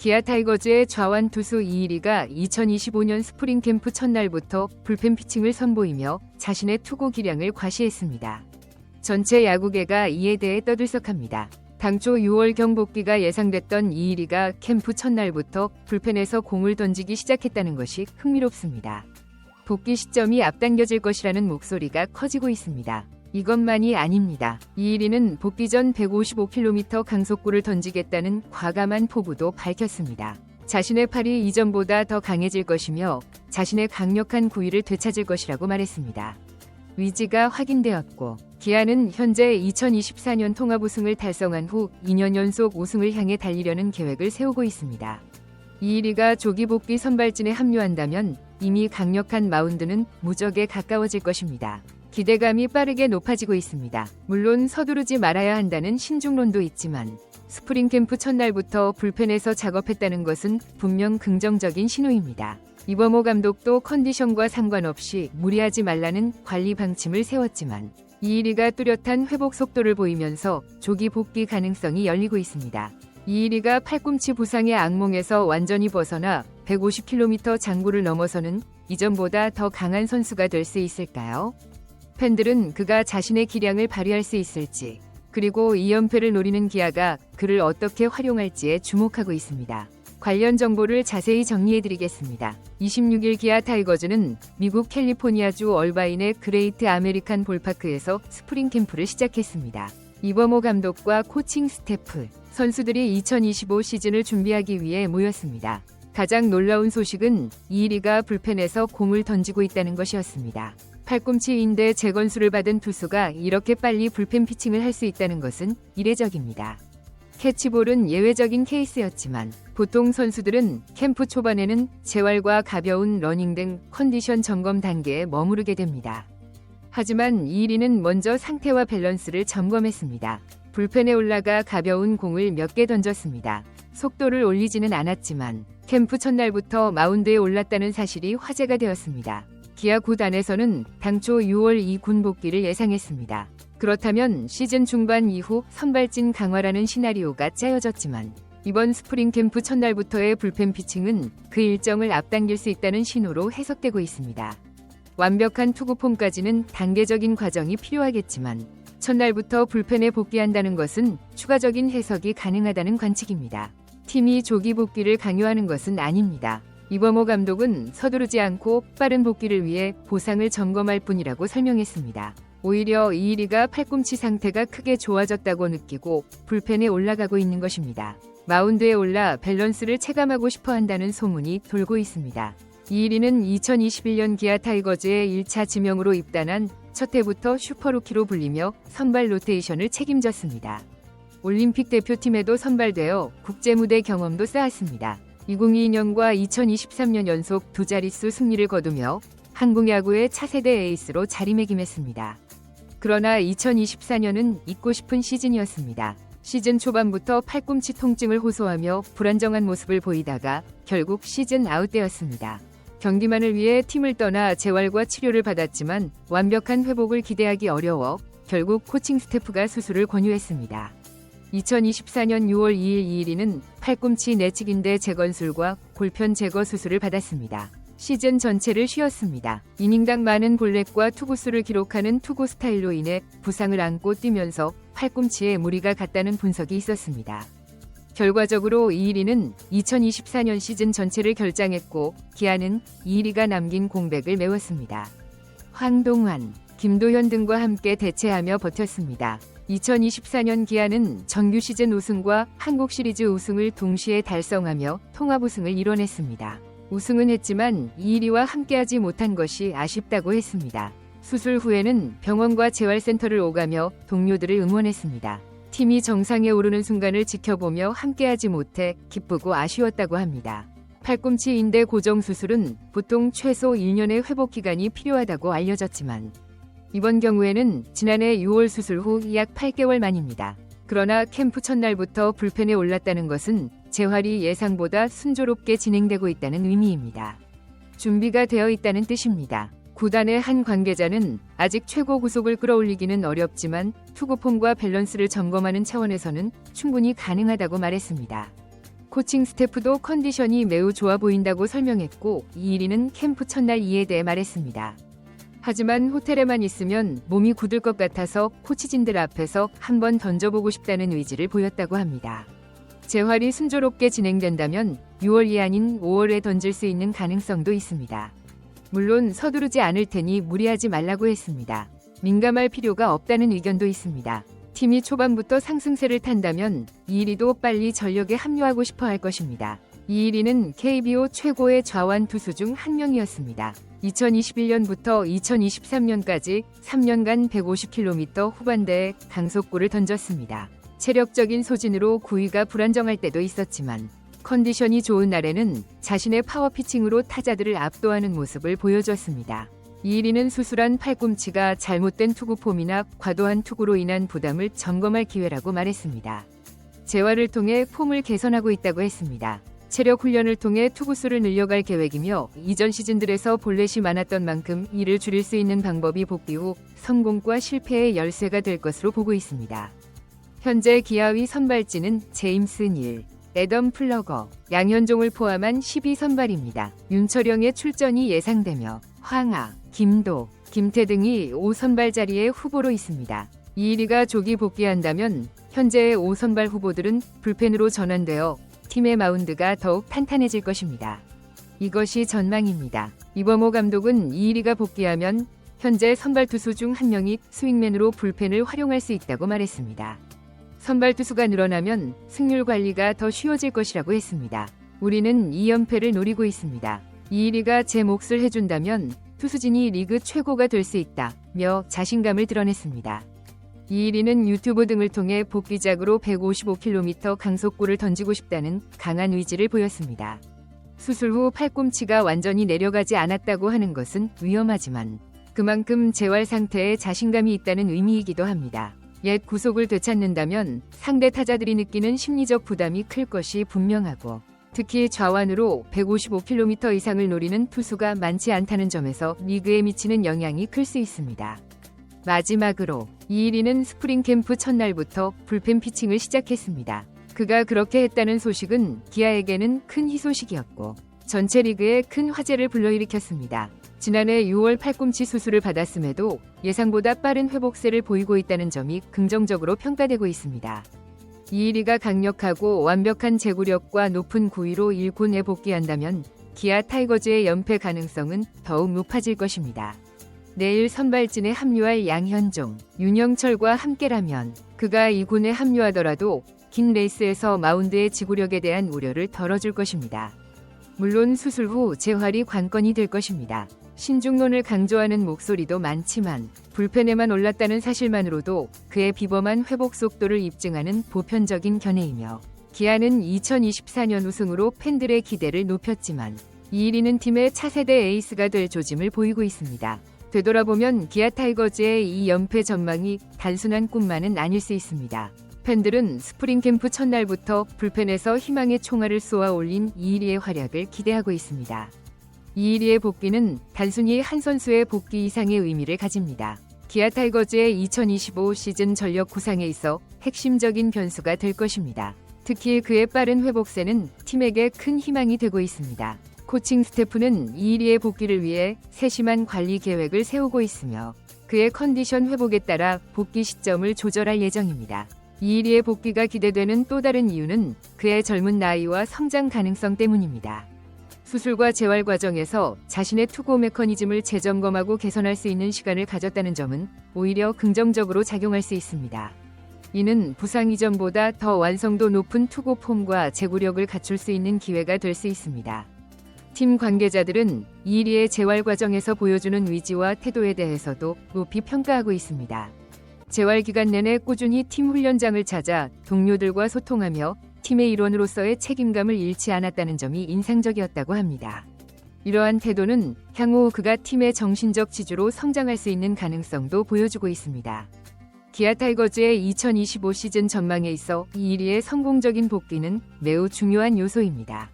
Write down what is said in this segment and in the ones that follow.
기아 타이거즈의 좌완 투수 이일이가 2025년 스프링 캠프 첫날부터 불펜 피칭을 선보이며 자신의 투구 기량을 과시했습니다. 전체 야구계가 이에 대해 떠들썩합니다. 당초 6월 경복귀가 예상됐던 이일이가 캠프 첫날부터 불펜에서 공을 던지기 시작했다는 것이 흥미롭습니다. 복귀 시점이 앞당겨질 것이라는 목소리가 커지고 있습니다. 이것만이 아닙니다. 이일이는 복귀 전 155km 강속구를 던지겠다는 과감한 포부도 밝혔습니다. 자신의 팔이 이전보다 더 강해질 것이며 자신의 강력한 구위를 되찾을 것이라고 말했습니다. 위지가 확인되었고 기아는 현재 2024년 통합 우승을 달성한 후 2년 연속 우승을 향해 달리려는 계획을 세우고 있습니다. 이일이가 조기 복귀 선발진에 합류한다면 이미 강력한 마운드는 무적에 가까워질 것입니다. 기대감이 빠르게 높아지고 있습니다. 물론 서두르지 말아야 한다는 신중론도 있지만 스프링 캠프 첫날부터 불펜에서 작업했다는 것은 분명 긍정적인 신호입니다. 이범호 감독도 컨디션과 상관없이 무리하지 말라는 관리 방침을 세웠지만 이일이가 뚜렷한 회복 속도를 보이면서 조기 복귀 가능성이 열리고 있습니다. 이일이가 팔꿈치 부상의 악몽에서 완전히 벗어나 150km 장구를 넘어서는 이전보다 더 강한 선수가 될 수 있을까요? 팬들은 그가 자신의 기량을 발휘할 수 있을지, 그리고 2연패를 노리는 기아가 그를 어떻게 활용할지에 주목하고 있습니다. 관련 정보를 자세히 정리해드리겠습니다. 26일 기아 타이거즈는 미국 캘리포니아주 얼바인의 그레이트 아메리칸 볼파크에서 스프링 캠프를 시작했습니다. 이범호 감독과 코칭 스태프, 선수들이 2025 시즌을 준비하기 위해 모였습니다. 가장 놀라운 소식은 이일이가 불펜에서 공을 던지고 있다는 것이었습니다. 팔꿈치 인대 재건수를 받은 투수가 이렇게 빨리 불펜 피칭을 할 수 있다는 것은 이례적입니다. 캐치볼은 예외적인 케이스였지만 보통 선수들은 캠프 초반에는 재활과 가벼운 러닝 등 컨디션 점검 단계에 머무르게 됩니다. 하지만 이일이는 먼저 상태와 밸런스를 점검했습니다. 불펜에 올라가 가벼운 공을 몇 개 던졌습니다. 속도를 올리지는 않았지만 캠프 첫날부터 마운드에 올랐다는 사실이 화제가 되었습니다. 기아 구단에서는 당초 6월 이군 복귀를 예상했습니다. 그렇다면 시즌 중반 이후 선발진 강화라는 시나리오가 짜여졌지만 이번 스프링 캠프 첫날부터의 불펜 피칭은 그 일정을 앞당길 수 있다는 신호로 해석되고 있습니다. 완벽한 투구 폼까지는 단계적인 과정이 필요하겠지만 첫날부터 불펜에 복귀한다는 것은 추가적인 해석이 가능하다는 관측입니다. 팀이 조기 복귀를 강요하는 것은 아닙니다. 이범호 감독은 서두르지 않고 빠른 복귀를 위해 보상을 점검할 뿐이라고 설명했습니다. 오히려 이일이가 팔꿈치 상태가 크게 좋아졌다고 느끼고 불펜에 올라가고 있는 것입니다. 마운드에 올라 밸런스를 체감하고 싶어 한다는 소문이 돌고 있습니다. 이일이는 2021년 기아 타이거즈의 1차 지명으로 입단한 첫 해부터 슈퍼루키로 불리며 선발 로테이션을 책임졌습니다. 올림픽 대표팀에도 선발되어 국제 무대 경험도 쌓았습니다. 2022년과 2023년 연속 두 자릿수 승리를 거두며 한국 야구의 차세대 에이스로 자리매김했습니다. 그러나 2024년은 잊고 싶은 시즌이었습니다. 시즌 초반부터 팔꿈치 통증을 호소하며 불안정한 모습을 보이다가 결국 시즌 아웃되었습니다. 경기만을 위해 팀을 떠나 재활과 치료를 받았지만 완벽한 회복을 기대하기 어려워 결국 코칭 스태프가 수술을 권유했습니다. 2024년 6월 2일 이일이는 팔꿈치 내측인대 재건술과 골편 제거 수술을 받았습니다. 시즌 전체를 쉬었습니다. 이닝당 많은 볼넷과 투구수를 기록하는 투구 스타일로 인해 부상을 안고 뛰면서 팔꿈치에 무리가 갔다는 분석이 있었습니다. 결과적으로 이일이는 2024년 시즌 전체를 결장했고 기아는 이일이가 남긴 공백을 메웠습니다. 황동환, 김도현 등과 함께 대체하며 버텼습니다. 2024년 기아는 정규 시즌 우승과 한국 시리즈 우승을 동시에 달성하며 통합 우승을 이뤄냈습니다. 우승은 했지만 이일이와 함께하지 못한 것이 아쉽다고 했습니다. 수술 후에는 병원과 재활센터를 오가며 동료들을 응원했습니다. 팀이 정상에 오르는 순간을 지켜보며 함께하지 못해 기쁘고 아쉬웠다고 합니다. 팔꿈치 인대 고정 수술은 보통 최소 1년의 회복 기간이 필요하다고 알려졌지만 이번 경우에는 지난해 6월 수술 후 약 8개월 만입니다. 그러나 캠프 첫날부터 불펜에 올랐다는 것은 재활이 예상보다 순조롭게 진행되고 있다는 의미입니다. 준비가 되어 있다는 뜻입니다. 구단의 한 관계자는 아직 최고 구속을 끌어올리기는 어렵지만 투구폼과 밸런스를 점검하는 차원에서는 충분히 가능하다고 말했습니다. 코칭 스태프도 컨디션이 매우 좋아 보인다고 설명했고 이일이는 캠프 첫날 이에 대해 말했습니다. 하지만 호텔에만 있으면 몸이 굳을 것 같아서 코치진들 앞에서 한번 던져보고 싶다는 의지를 보였다고 합니다. 재활이 순조롭게 진행된다면 6월이 아닌 5월에 던질 수 있는 가능성도 있습니다. 물론 서두르지 않을 테니 무리하지 말라고 했습니다. 민감할 필요가 없다는 의견도 있습니다. 팀이 초반부터 상승세를 탄다면 이일이도 빨리 전력에 합류하고 싶어 할 것입니다. 이일이는 KBO 최고의 좌완 투수 중 한 명이었습니다. 2021년부터 2023년까지 3년간 150km 후반대에 강속구를 던졌습니다. 체력적인 소진으로 구위가 불안정할 때도 있었지만 컨디션이 좋은 날에는 자신의 파워 피칭으로 타자들을 압도하는 모습을 보여줬습니다. 이일이는 수술한 팔꿈치가 잘못된 투구 폼이나 과도한 투구로 인한 부담을 점검할 기회라고 말했습니다. 재활을 통해 폼을 개선하고 있다고 했습니다. 체력 훈련을 통해 투구수를 늘려갈 계획이며 이전 시즌들에서 볼넷이 많았던 만큼 이를 줄일 수 있는 방법이 복귀 후 성공과 실패의 열쇠가 될 것으로 보고 있습니다. 현재 기아위 선발진은 제임스 닐, 에덤 플러거, 양현종을 포함한 12선발입니다. 윤철영의 출전이 예상되며 황하, 김도, 김태 등이 5선발 자리에 후보로 있습니다. 이일이가 조기 복귀한다면 현재의 5선발 후보들은 불펜으로 전환되어 팀의 마운드가 더욱 탄탄해질 것입니다. 이것이 전망입니다. 이범호 감독은 이일이가 복귀하면 현재 선발 투수 중 한 명이 스윙맨으로 불펜을 활용할 수 있다고 말했습니다. 선발 투수가 늘어나면 승률 관리가 더 쉬워질 것이라고 했습니다. 우리는 2연패를 노리고 있습니다. 이일이가 제 몫을 해준다면 투수진이 리그 최고가 될 수 있다며 자신감을 드러냈습니다. 이일이는 유튜브 등을 통해 복귀작으로 155km 강속구를 던지고 싶다는 강한 의지를 보였습니다. 수술 후 팔꿈치가 완전히 내려가지 않았다고 하는 것은 위험하지만 그만큼 재활 상태에 자신감이 있다는 의미이기도 합니다. 옛 구속을 되찾는다면 상대 타자들이 느끼는 심리적 부담이 클 것이 분명하고 특히 좌완으로 155km 이상을 노리는 투수가 많지 않다는 점에서 리그에 미치는 영향이 클 수 있습니다. 마지막으로 이일이는 스프링 캠프 첫날부터 불펜 피칭을 시작했습니다. 그가 그렇게 했다는 소식은 기아에게는 큰 희소식이었고 전체 리그에 큰 화제를 불러일으켰습니다. 지난해 6월 팔꿈치 수술을 받았음에도 예상보다 빠른 회복세를 보이고 있다는 점이 긍정적으로 평가되고 있습니다. 이일이가 강력하고 완벽한 제구력과 높은 구위로 1군에 복귀한다면 기아 타이거즈의 연패 가능성은 더욱 높아질 것입니다. 내일 선발진에 합류할 양현종, 윤영철과 함께라면 그가 2군에 합류하더라도 긴 레이스에서 마운드의 지구력에 대한 우려를 덜어줄 것입니다. 물론 수술 후 재활이 관건이 될 것입니다. 신중론을 강조하는 목소리도 많지만 불펜에만 올랐다는 사실만으로도 그의 비범한 회복 속도를 입증하는 보편적인 견해이며 기아는 2024년 우승으로 팬들의 기대를 높였지만 이일이는 팀의 차세대 에이스가 될 조짐을 보이고 있습니다. 되돌아보면 기아 타이거즈의 이 연패 전망이 단순한 꿈만은 아닐 수 있습니다. 팬들은 스프링 캠프 첫날부터 불펜에서 희망의 총알을 쏘아 올린 이일이의 활약을 기대하고 있습니다. 이일이의 복귀는 단순히 한 선수의 복귀 이상의 의미를 가집니다. 기아 타이거즈의 2025 시즌 전력 구상에 있어 핵심적인 변수가 될 것입니다. 특히 그의 빠른 회복세는 팀에게 큰 희망이 되고 있습니다. 코칭 스태프는 이일이의 복귀를 위해 세심한 관리 계획을 세우고 있으며 그의 컨디션 회복에 따라 복귀 시점을 조절할 예정입니다. 이일이의 복귀가 기대되는 또 다른 이유는 그의 젊은 나이와 성장 가능성 때문입니다. 수술과 재활 과정에서 자신의 투구 메커니즘을 재점검하고 개선할 수 있는 시간을 가졌다는 점은 오히려 긍정적으로 작용할 수 있습니다. 이는 부상 이전보다 더 완성도 높은 투구 폼과 제구력을 갖출 수 있는 기회가 될 수 있습니다. 팀 관계자들은 이리의 재활 과정에서 보여주는 위지와 태도에 대해서도 높이 평가하고 있습니다. 재활 기간 내내 꾸준히 팀 훈련장을 찾아 동료들과 소통하며 팀의 일원으로서의 책임감을 잃지 않았다는 점이 인상적이었다고 합니다. 이러한 태도는 향후 그가 팀의 정신적 지주로 성장할 수 있는 가능성도 보여주고 있습니다. 기아 타이거즈의 2025 시즌 전망에 있어 이일이의 성공적인 복귀는 매우 중요한 요소입니다.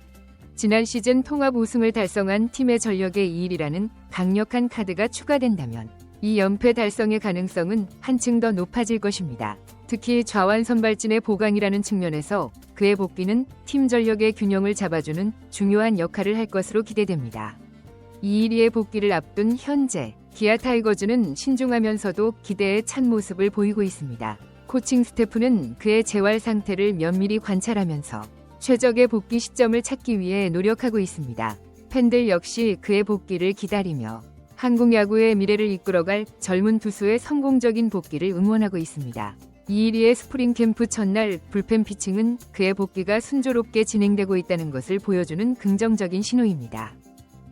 지난 시즌 통합 우승을 달성한 팀의 전력의 이일이라는 강력한 카드가 추가된다면 이 연패 달성의 가능성은 한층 더 높아질 것입니다. 특히 좌완 선발진의 보강이라는 측면에서 그의 복귀는 팀 전력의 균형을 잡아주는 중요한 역할을 할 것으로 기대됩니다. 이일이의 복귀를 앞둔 현재 기아 타이거즈는 신중하면서도 기대에 찬 모습을 보이고 있습니다. 코칭 스태프는 그의 재활 상태를 면밀히 관찰하면서 최적의 복귀 시점을 찾기 위해 노력하고 있습니다. 팬들 역시 그의 복귀를 기다리며 한국 야구의 미래를 이끌어갈 젊은 투수의 성공적인 복귀를 응원하고 있습니다. 이일이의 스프링 캠프 첫날 불펜 피칭은 그의 복귀가 순조롭게 진행되고 있다는 것을 보여주는 긍정적인 신호입니다.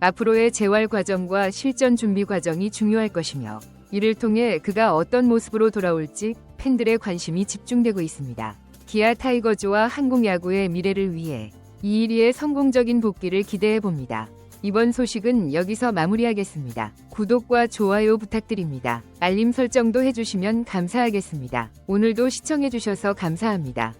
앞으로의 재활 과정과 실전 준비 과정이 중요할 것이며 이를 통해 그가 어떤 모습으로 돌아올지 팬들의 관심이 집중되고 있습니다. 기아 타이거즈와 한국 야구의 미래를 위해 이일이의 성공적인 복귀를 기대해 봅니다. 이번 소식은 여기서 마무리하겠습니다. 구독과 좋아요 부탁드립니다. 알림 설정도 해주시면 감사하겠습니다. 오늘도 시청해주셔서 감사합니다.